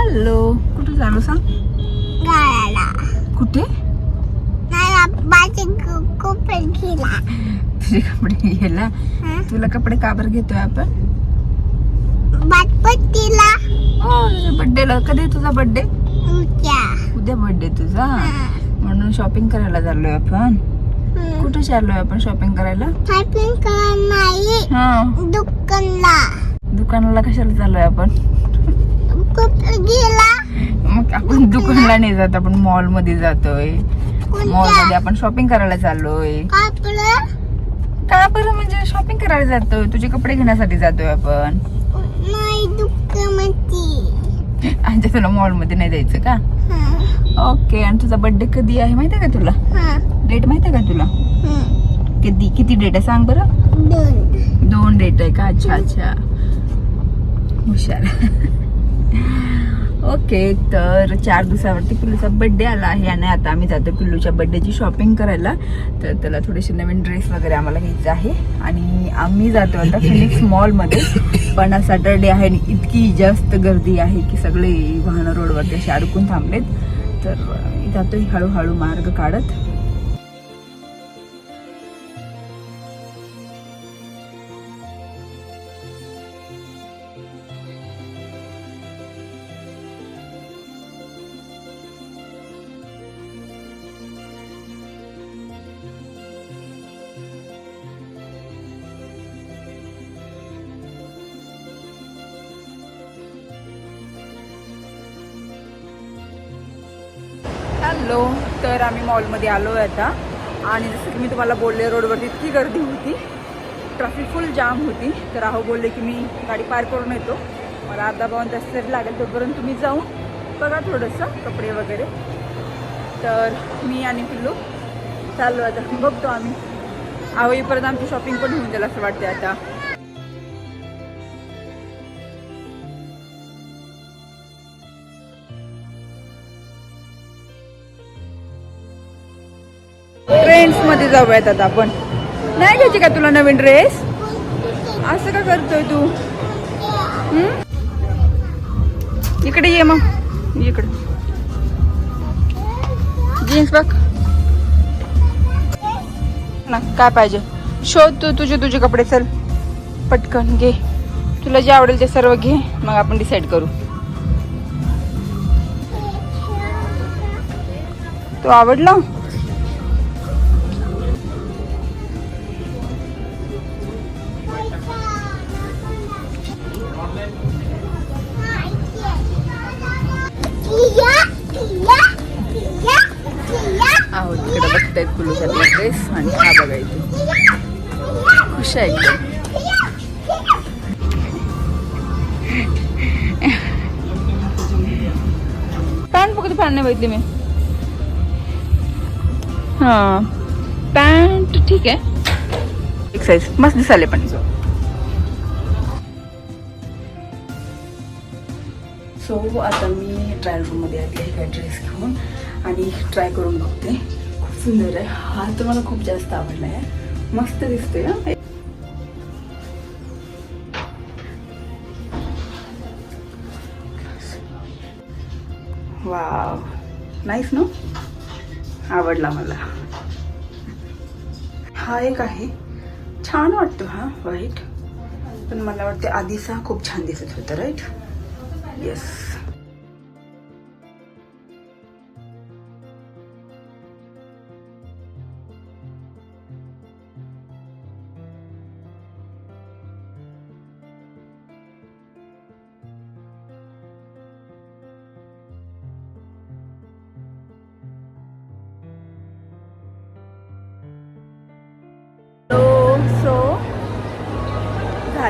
Hello कुठे चालू सांग? कुठे? तुझे कपडे घ्यायला? तुला कपडे का बरं घेतोय आपण? बर्थडेला कधी तुझा बर्थडे उद्या. उद्या बर्थडे तुझा? म्हणून शॉपिंग करायला चाललोय आपण. कुठे चाललोय आपण शॉपिंग करायला? टायपिंग करा नाही. हा. दुकानला. दुकानाला कशाला चाललोय आपण? मग आपण दुकानला नाही जात आपण मॉलमध्ये जातोय. मॉलमध्ये आपण शॉपिंग करायला चाललोय. का बरं? म्हणजे शॉपिंग करायला जातोय. तुझे कपडे घेण्यासाठी जातोय आपण. आणि तुला मॉलमध्ये नाही जायचं का? ओके आणि तुझा बर्थडे कधी आहे माहितीये का तुला? डेट माहितीये का तुला? किती किती डेट आहे सांग बरं? दोन. डेट आहे का? अच्छा अच्छा. हुशार. ओके तर चार दिवसावरती पिल्लूचा बड्डे आला आहे आणि आता आम्ही जातो पिल्लूच्या बड्डेची शॉपिंग करायला. तर त्याला थोडेसे नवीन ड्रेस वगैरे आम्हाला घ्यायचं आहे. आणि आम्ही जातो आता फिनिक्स मॉलमध्ये पण सॅटरडे आहे आणि इतकी जास्त गर्दी आहे की सगळे वाहनं रोडवरती असे अडकून थांबलेत. तर जातो जातोय हळूहळू मार्ग काढत. हॅलो तर आम्ही मॉलमध्ये आलो आहे आता. आणि जसं की मी तुम्हाला बोलले रोडवरती इतकी गर्दी होती. ट्रॅफिक फुल जाम होती. तर अहो बोलले की मी गाडी पार करून येतो. मला अर्धा पाऊन तास तरी लागेल तोपर्यंत तुम्ही जाऊन बघा थोडंसं कपडे वगैरे. तर मी आणि पिल्लू चाललो आता. बघतो आम्ही. आहो येईपर्यंत आमची शॉपिंग पण होऊन जाईल असं वाटते आता. ट्रेंड्समध्ये जाऊयात आता आपण. नाही घ्यायची का तुला नवीन ड्रेस असं का करतोय तू? इकडे ये मग. इकडे. जीन्स बघ. ना काय पाहिजे? शोध तू तुझे तुझे कपडे चल. पटकन घे. तुला जे आवडेल ते सर्व घे. मग आपण डिसाईड करू. तो आवडला? आहेत बघतायत कुलूसाठी ड्रेस आणि हा बघा इथे. खुश आहे एकदम पॅन्ट फक्त पॅन्ट नाही बघितली मी. हा. पॅन्ट ठीक आहे. एक साईज मस्त दिसाले पण. सो आता मी ट्रायल रूममध्ये आली आहे काय ड्रेस घेऊन आणि ट्राय करून बघते. सुंदर आहे. हा तर मला खूप जास्त आवडला आहे. मस्त दिसतोय हा. वाव. नाईस ना आवडला मला. हा एक आहे. छान वाटतो हा व्हाईट पण मला वाटते आधीचा खूप छान दिसत होता राईट येस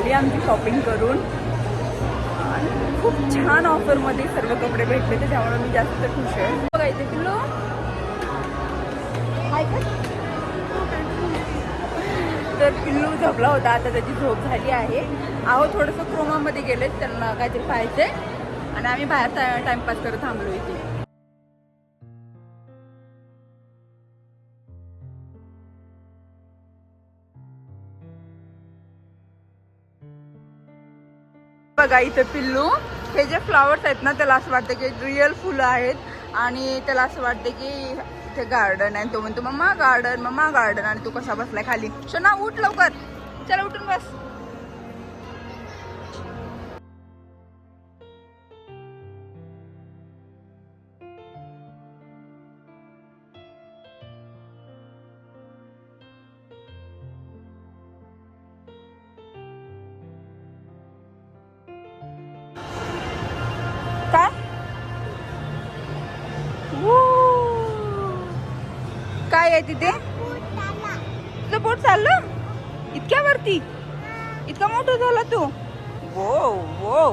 झाली आमची शॉपिंग करून. आणि खूप छान ऑफरमध्ये सर्व कपडे भेटले ते त्यामुळे मी जास्त खुश आहे. बघायचे किलो तर पिल्लू झोपला होता आता त्याची झोप झाली आहे. आहो थोडंसं क्रोमामध्ये गेलेत त्यांना काहीतरी पाहायचंय. आणि आम्ही बाहेर टाइमपास करत थांबलो इथे. बघा इथे पिल्लू. हे जे फ्लॉवर्स आहेत ना त्याला असं वाटतं की रिअल फुलं आहेत. आणि त्याला असं वाटतं की इथे गार्डन आहे. तो म्हणतो मम्मा गार्डन मम्मा गार्डन आणि तू कसा बसलाय खाली. शना उठ लवकर. चला उठून बस. काय आहे तिथे? तुझं बोट चाललं? इतक्या वरती? इतका मोठा झाला तू? वो वो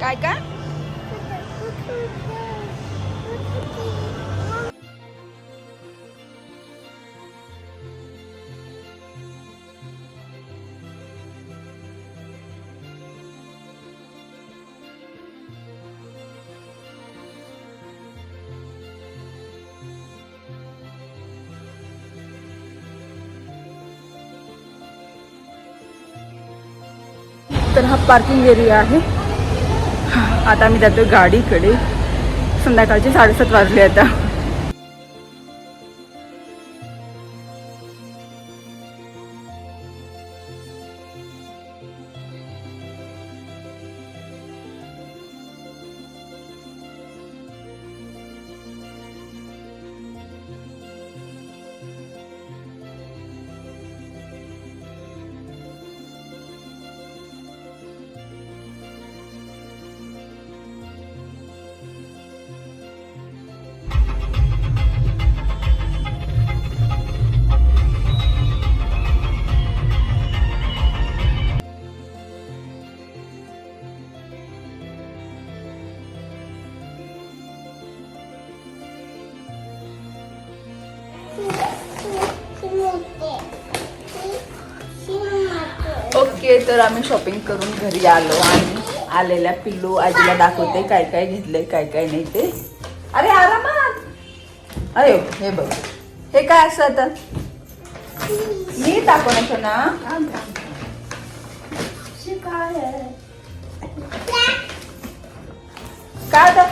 काय काय? तर हा पार्किंग एरिया आहे. आता मी जातो गाडीकडे. संध्याकाळचे साडेसात वाजले आता. ओके तर आम्ही शॉपिंग करून घरी आलो आणि आलेल्या पिल्लू आजीला दाखवते काय काय घेतलंय काय काय नाही ते. अरे आरामात. अरे हे बघ. हे काय असं आता? मी दाखवण्याचं ना काय दाखवायचं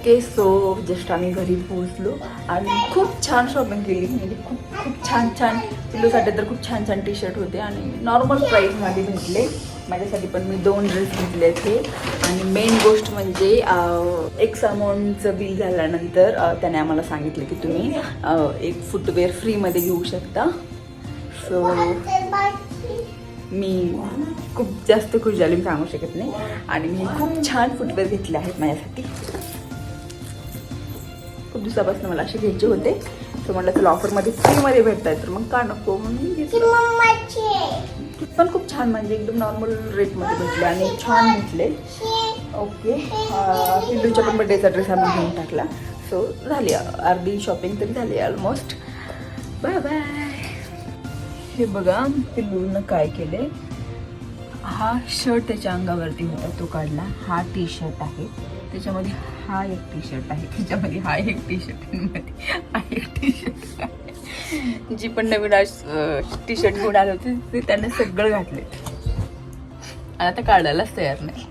ओके सो जस्ट आम्ही घरी पोहोचलो आणि खूप छान शॉपिंग केली. म्हणजे खूप खूप छान छान. पिल्लूसाठी तर खूप छान छान टी शर्ट होते आणि नॉर्मल प्राईजमध्ये भेटले. माझ्यासाठी पण मी दोन ड्रेस घेतले ते आणि मेन गोष्ट म्हणजे एक्स अमाऊंटचं बिल झाल्यानंतर त्याने आम्हाला सांगितलं की तुम्ही एक फुटवेअर फ्रीमध्ये घेऊ शकता. सो मी खूप जास्त खुश झाली मी सांगू शकत नाही. आणि मी खूप छान फुटवेअर घेतले आहेत माझ्यासाठी. खूप दिवसापासून मला असे घ्यायचे होते. तर म्हटलं चला ऑफरमध्ये फ्रीमध्ये भेटताय तर मग का नको? म्हणून घेतलं. पण खूप छान म्हणजे एकदम नॉर्मल रेटमध्ये भेटले आणि छान भेटले. ओके अं, पिल्लूच्या पण बड्डेचा ड्रेस आम्ही घेऊन टाकला. सो झाली अर्धी शॉपिंग तरी झाली ऑलमोस्ट बाय बाय हे बघा पिल्लूनं काय केले? हा शर्ट त्याच्या अंगावरती होता तो काढला. हा टी शर्ट आहे. त्याच्यामध्ये हा एक टी शर्ट आहे. त्याच्यामध्ये हा एक टी शर्टमध्ये हा एक टी शर्ट आहे. जी पण नवीन टी शर्ट घेऊन आले होते ते त्याने सगळं घातले आणि आता काढायलाच तयार नाही.